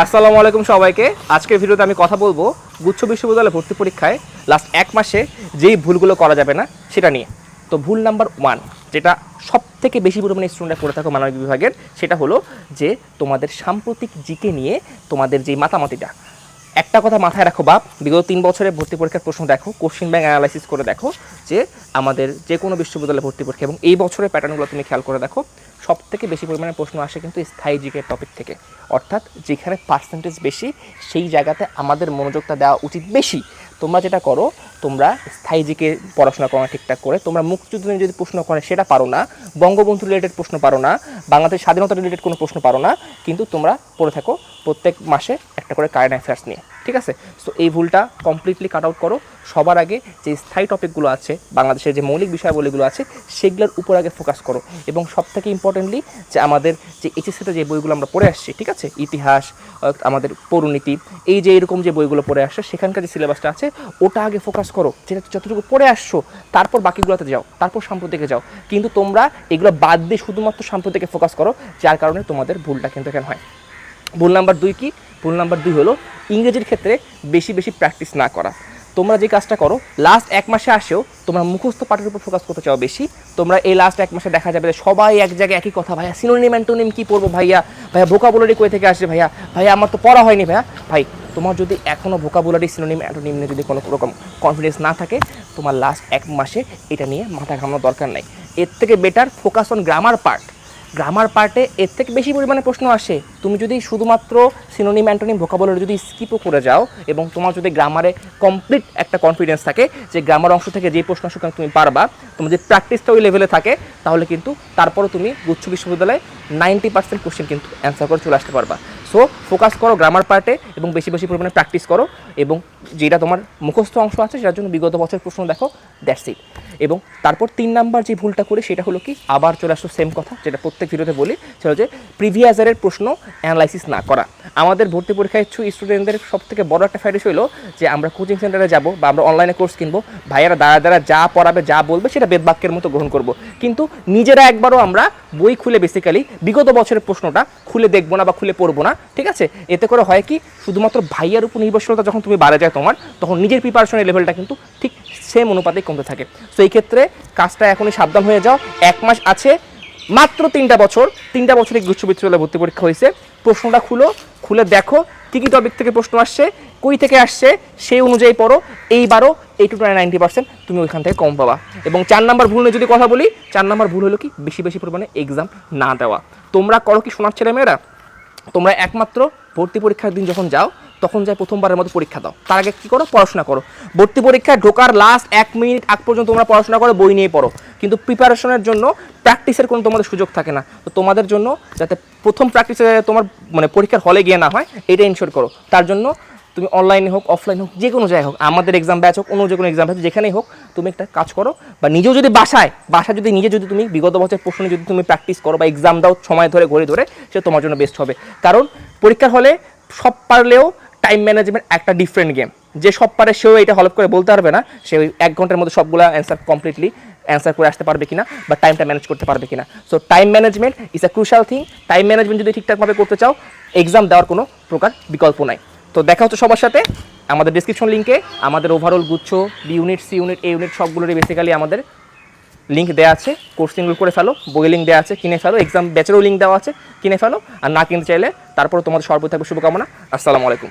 আসসালামু আলাইকুম সবাইকে। আজকের ভিডিওতে আমি কথা বলব গুচ্ছ বিশ্ববিদ্যালয়ে ভর্তি পরীক্ষায় লাস্ট এক মাসে যেই ভুলগুলো করা যাবে না সেটা নিয়ে। তো ভুল নাম্বার ওয়ান, যেটা সব থেকে বেশি পরিমাণে স্টুডেন্টরা করে থাকো মানবিক বিভাগের, সেটা হলো যে তোমাদের সাম্প্রতিক জিকে নিয়ে তোমাদের যেই মাতামাতিটা একটা কথা মাথায় রাখো বাপ, বিগত তিন বছরের ভর্তি পরীক্ষার প্রশ্ন দেখো কোশ্চিন ব্যাংক অ্যানালাইসিস করে দেখো যে আমাদের যে কোনো বিশ্ববিদ্যালয়ে ভর্তি পরীক্ষা এবং এই বছরের প্যাটার্নগুলো তুমি খেয়াল করে দেখো সব থেকে বেশি পরিমাণে প্রশ্ন আসে কিন্তু স্থায়ী জিকের টপিক থেকে। অর্থাৎ যেখানে পার্সেন্টেজ বেশি, সেই জায়গাতে আমাদের মনোযোগটা দেওয়া উচিত বেশি। তোমরা যেটা করো, তোমরা স্থায়ী জিকে পড়াশোনা করো ঠিকঠাক করে, তোমরা মুক্তিযুদ্ধ নিয়ে যদি প্রশ্ন করে সেটা পারো না, বঙ্গবন্ধু রিলেটেড প্রশ্ন পারো না, বাংলাদেশ স্বাধীনতা রিলেটেড কোনো প্রশ্ন পারো না, কিন্তু তোমরা পড়ে থাকো প্রত্যেক মাসে একটা করে কারেন্ট অ্যাফেয়ার্স নিয়ে, ঠিক আছে? সো এই ভুলটা কমপ্লিটলি কাট আউট করো। সবার আগে যে স্থায়ী টপিকগুলো আছে, বাংলাদেশের যে মৌলিক বিষয়াবলীগুলো আছে, সেগুলোর উপর আগে ফোকাস করো। এবং সব থেকে ইম্পর্টেন্টলি যে আমাদের যে এইচএসসিতে যে বইগুলো আমরা পড়ে আসছি, ঠিক আছে? ইতিহাস আমাদের পৌরনীতি, এই যে এরকম যে বইগুলো পড়ে আসছে, সেখানকার যে সিলেবাসটা আছে, ওটা আগে ফোকাস করো। যেটা যতটুকু পড়ে আসছো, তারপর বাকিগুলোতে যাও, তারপর সাম্প্রতিকে যাও। কিন্তু তোমরা এগুলো বাদ দিয়ে শুধুমাত্র সাম্প্রতিকে ফোকাস করো, যার কারণে তোমাদের ভুলটা কিন্তু এখানে হয়। ভুল নাম্বার দুই কি? ভুল নাম্বার দুই হলো ইংরেজির ক্ষেত্রে বেশি বেশি প্র্যাকটিস না করা। তোমরা যে কাজটা করো লাস্ট এক মাসে আসেও তোমরা মুখস্থ পাঠের উপর ফোকাস করতে চাও বেশি। তোমরা এই লাস্ট এক মাসে দেখা যাবে যে সবাই এক জায়গায় একই কথা, ভাইয়া সিনোনিম অ্যান্টোনিম কী পড়ব ভাইয়া? ভাইয়া ভোকাবুলারি কই থেকে আসে ভাইয়া? ভাইয়া, আমার তো পড়া হয়নি ভাইয়া। ভাই, তোমার যদি এখনও ভোকাবুলারি সিনোনিম অ্যান্টোনিম নিয়ে যদি কোনো রকম কনফিডেন্স না থাকে, তোমার লাস্ট এক মাসে এটা নিয়ে মাথা ঘামানোর দরকার নাই। এর থেকে better focus on grammar part grammar পার্টে এর থেকে বেশি পরিমাণে প্রশ্ন আসে। তুমি যদি শুধুমাত্র সিনোনিম অ্যান্টোনিম ভোকাবুলারি যদি স্কিপও করে যাও এবং তোমার যদি গ্রামারে কমপ্লিট একটা কনফিডেন্স থাকে, যে গ্রামার অংশ থেকে যে প্রশ্ন আসুক তুমি পারবা, তোমার যে প্র্যাকটিসটা ওই লেভেলে থাকে, তাহলে কিন্তু তারপরও তুমি গুচ্ছ বিশ্ববিদ্যালয়ে নাইনটি পার্সেন্ট কোশ্চেন কিন্তু অ্যান্সার করে চলে আসতে পারবা। সো ফোকাস করো গ্রামার পার্টে এবং বেশি বেশি পরিমাণে প্র্যাকটিস করো এবং যেটা তোমার মুখস্থ অংশ আছে, সেটার জন্য বিগত বছর প্রশ্ন দেখো দ্যাটস ইট এবং তারপর তিন নাম্বার যে ভুলটা করি, সেটা হলো কি, আবার চলে আসলো সেম কথা, যেটা প্রত্যেক ভিডিওতে বলি, সেটা হচ্ছে প্রিভিয়াস ইয়ারের প্রশ্ন অ্যানালাইসিস না করা। আমাদের ভর্তি পরীক্ষায় ইচ্ছু স্টুডেন্টদের সব থেকে বড় একটা ফাইডিস হলো যে আমরা কোচিং সেন্টারে যাব বা আমরা অনলাইনে কোর্স কিনবো, ভাইয়ারা দ্বারা দ্বারা যা পড়াবে, যা বলবে, সেটা বেদবাক্যের মতো গ্রহণ করব। কিন্তু নিজেরা একবারও আমরা বই খুলে বেসিক্যালি বিগত বছরের প্রশ্নটা খুলে দেখব না বা খুলে পড়ব না, ঠিক আছে? এতে করে হয় কি, শুধুমাত্র ভাইয়ার উপর নির্ভরশীলতা যখন তুমি বাড়ে যায় তোমার, তখন নিজের প্রিপারেশনের লেভেলটা কিন্তু ঠিক সেম অনুপাতেই কমতে থাকে। সো এই ক্ষেত্রে কাজটা এখনই সাবধান হয়ে যাও। এক মাস আছে মাত্র তিনটা বছর, তিনটা বছরে বিশ্ববিদ্যালয়ে ভর্তি পরীক্ষা হয়েছে। প্রশ্নটা খুলো, খুলে দেখো কী কী টপিক থেকে প্রশ্ন আসছে, কই থেকে আসছে, সেই অনুযায়ী পড়ো। এইবারও এইটু টু নাইনটি পার্সেন্ট তুমি ওইখান থেকে কম পাবা। এবং চার নাম্বার ভুল নিয়ে যদি কথা বলি, চার নাম্বার ভুল হলো কি? বেশি বেশি পরিমাণে এক্সাম না দেওয়া। তোমরা করো কি শোনার ছেলে মেয়েরা তোমরা একমাত্র ভর্তি পরীক্ষার দিন যখন যাও তখন যাই প্রথমবারের মতো পরীক্ষা দাও। তার আগে কী করো? পড়াশোনা করো। ভর্তি পরীক্ষায় ঢোকার লাস্ট এক মিনিট আগ পর্যন্ত তোমরা পড়াশোনা করো বই নিয়ে পড়ো। কিন্তু প্রিপারেশনের জন্য প্র্যাকটিসের কোনো তোমাদের সুযোগ থাকে না। তো তোমাদের জন্য যাতে প্রথম প্র্যাকটিসে তোমার মানে পরীক্ষার হলে গিয়ে না হয়, এটা ইনশোর করো। তার জন্য তুমি অনলাইনে হোক অফলাইন হোক, যে কোনো জায়গায় হোক, আমাদের এক্সাম ব্যাচ হোক, অন্য যে কোনো এক্সাম ব্যাচ যেখানেই হোক, তুমি একটা কাজ করো বা নিজেও যদি বাসায় বাসায় যদি নিজে যদি তুমি বিগত বছর প্রশ্নে যদি তুমি প্র্যাকটিস করো বা এক্সাম দাও সময় ধরে, ঘড়ি ধরে, সে তোমার জন্য বেস্ট হবে। কারণ পরীক্ষার হলে সব পারলেও টাইম ম্যানেজমেন্ট একটা ডিফারেন্ট গেম যে সব পারে সেও এটা হলপ করে বলতে পারবে না, সে ওই এক ঘণ্টার মধ্যে সবগুলো অ্যান্সার কমপ্লিটলি অ্যান্সার করে আসতে পারবে কিনা বা টাইমটা ম্যানেজ করতে পারবে কিনা। So time management is a crucial thing time management যদি ঠিকঠাকভাবে করতে চাও এক্সাম দেওয়ার কোনো প্রকার বিকল্প নাই। তো দেখা হচ্ছে সবার সাথে। আমাদের ডিসক্রিপশন লিঙ্কে আমাদের ওভারঅল গুচ্ছ B unit C unit A unit সবগুলোরই basically আমাদের লিঙ্ক দেওয়া আছে কোর্স লিঙ্ক করে ফেলো বই লিঙ্ক দেওয়া আছে, কিনে ফেলো এক্সাম ব্যাচেরও লিঙ্ক দেওয়া আছে, কিনে ফেলো, আর না কিনতে চাইলে তারপরে তোমাদের সর্বত থাকবে শুভকামনা। আসসালামু আলাইকুম।